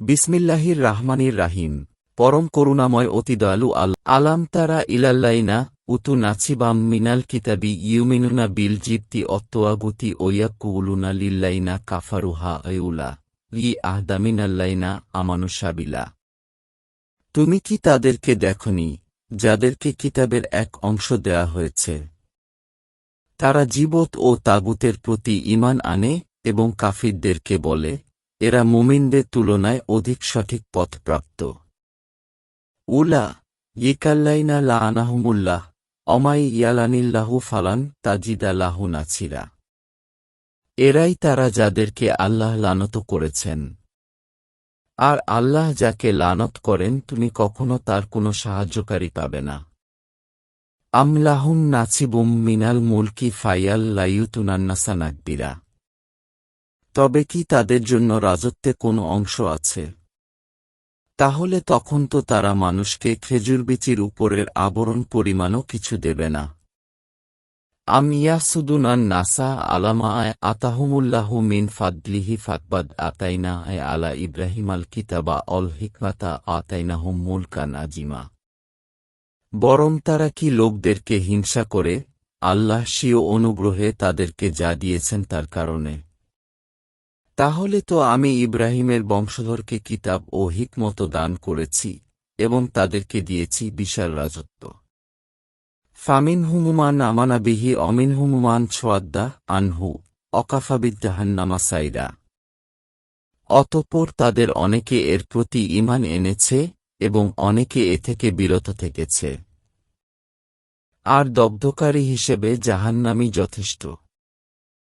বিসমিল্লাহির রাহমানির রাহিম। পরম করুণাময় অতি দয়ালু আল আলাম তারা ইলাল্লাইনা উতু নাচিবাম মিনাল কিতাবি ইউমিনুনা বিল জিপ্তি অত্তোয়াগুতি ওয়াকুলুনা লিল্লাইনা কাফারুহা আয়ুলা ই আহদামিনাল্লাইনা আমানুসাবিলা তুমি কি তাদেরকে দেখনি, যাদেরকে কিতাবের এক অংশ দেয়া হয়েছে? তারা জীবত ও তাগুতের প্রতি ইমান আনে এবং কাফিরদেরকে বলে এরা মুমিনদের তুলনায় অধিক সঠিক পথপ্রাপ্ত। উলা, ইকাল্লাইনা লা আনাহুমুল্লাহ অমাই ইয়ালানিল্লাহু ফালান তাজিদা লাহু নাছিরা এরাই তারা যাদেরকে আল্লাহ লানত করেছেন। আর আল্লাহ যাকে লানত করেন, তুমি কখনো তার কোনো সাহায্যকারী পাবে না। আমলাহুম নাচিবুম মিনাল মুলকি ফাইয়াল লাইয়ুতুনান্নাসা নাকবিরা তবে কি তাদের জন্য রাজত্বে কোনো অংশ আছে? তাহলে তখন তো তারা মানুষকে খেজুর বিচির উপরের আবরণ পরিমাণও কিছু দেবে না। আম ইয়াসুদুনান নাসা আলামা আয় আতাহুমুল্লাহু মিন ফাদলিহি ফাকবাদ আতাইনা আয় আলা ইব্রাহিম আল কিতাবা অল হিকমাতা আতাইনাহুম মুলকান আজিমা বরং তারা কি লোকদেরকে হিংসা করে? আল্লাহ স্বীয় অনুগ্রহে তাদেরকে যা দিয়েছেন তার কারণে। তাহলে তো আমি ইব্রাহিমের বংশধরকে কিতাব ও হিকমত দান করেছি, এবং তাদেরকে দিয়েছি বিশাল রাজত্ব। ফামিন হুমুমান আমানা বিহি অমিন হুমুমান ছোয়াদ্দা আনহু অকাফাবিদ্যাহান্নামা সাইরা। অতঃপর তাদের অনেকে এর প্রতি ইমান এনেছে, এবং অনেকে এ থেকে বিরত থেকেছে। আর দগ্ধকারী হিসেবে জাহান্নামই যথেষ্ট।